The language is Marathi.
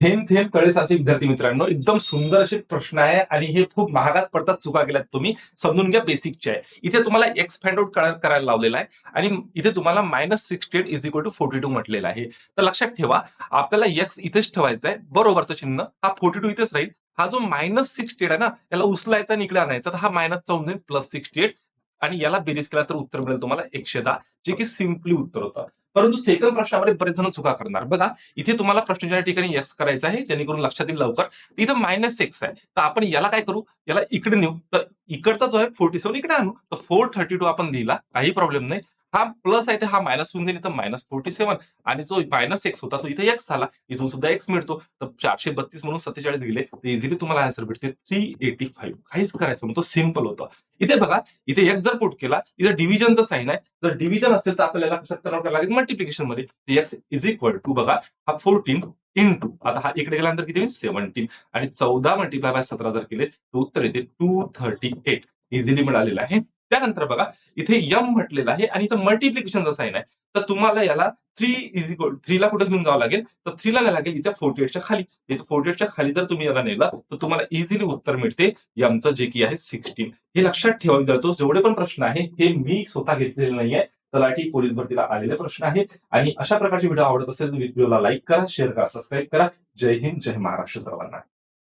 थेंब थेंब तळेसाचे विद्यार्थी मित्रांनो. एकदम सुंदर असे प्रश्न आहे आणि हे खूप महागात पडतात चुका केल्यात तुम्ही. समजून घ्या बेसिकचे आहे इथे तुम्हाला एक्स फाइंड आउट करायला लावलेला आहे. आणि इथे तुम्हाला minus sixty eight is equal to forty two म्हटलेलं आहे. तर लक्षात ठेवा आपल्याला एक्स इथेच ठेवायचं आहे बरोबरचं चिन्ह. हा फोर्टी टू इथेच राहील. हा जो मायनस सिक्स्टी एट आहे ना याला उचलायचा आणि इकडे आणायचा. तर हा मायनस होऊन जाईल प्लस सिक्स्टी एट आणि याला बेरीज केला तर उत्तर मिळेल तुम्हाला एकशे दहा. जे की सिम्पली उत्तर होतं. परंतु सेकंड प्रश्नामध्ये बरेच जण चुका करणार. बघा इथे तुम्हाला प्रश्नाच्या ठिकाणी एक्स करायचं आहे जेणेकरून लक्षात येईल लवकर. इथं मायनस एक्स आहे. तर आपण याला काय करू? याला इकडे नेऊ. तर इकडचा जो आहे फोर्टी सेव्हन इकडे आणू. तर फोर थर्टी टू आपण लिहिला. काही प्रॉब्लेम नाही. हा प्लस आहे ते हा मायनस होऊन जाईल तर मायनस फोर्टी सेव्हन आणि जो मायनस एक्स होता तो इथे एक्स झाला इथून सुद्धा एक्स मिळतो. तर चारशे बत्तीस म्हणून सत्तेचाळीस गेले तर इझिली तुम्हाला आन्सर भेटते थ्री एटी फाईव्ह काहीच करायचं तो सिंपल होतं. इथे बघा इथे एक्स जर पुट केला इथे डिव्हिजनचं साईन आहे. जर डिव्हिजन असेल तर आपल्याला कशात करावं लागेल? मल्टिप्लिकेशनमध्ये. एक्स इज इक्वल टू बघा हा फोर्टीन इन टू आता हा इकडे गेल्यानंतर किती होईल? सेव्हन्टीन आणि चौदा मल्टिप्लाय बाय सतरा जर केले तर उत्तर येते टू थर्टी एट इझिली मिळालेलं आहे. त्यानंतर बघा इथे यम म्हटलेलं आहे आणि इथं मल्टिप्लिकेशनचा साईन आहे तर तुम्हाला याला थ्री इज इक्वल थ्रीला कुठे घेऊन जावं लागेल? तर थ्रीला नाही लागेल इथे फोर्टी एटच्या खाली. इथे फोर्टी एटच्या खाली जर तुम्ही याला नेला तर तुम्हाला इझिली उत्तर मिळते यमचं जे की आहे सिक्स्टीन हे लक्षात ठेवा विद्यार्थी जेवढे पण प्रश्न आहे हे मी स्वतः घेतलेले नाहीये. तलाठी पोलीस भरतीला आलेले प्रश्न आहे आणि अशा प्रकारचे व्हिडिओ आवडत असेल तर व्हिडिओला लाईक करा शेअर करा सबस्क्राईब करा. जय हिंद जय महाराष्ट्र सर्वांना.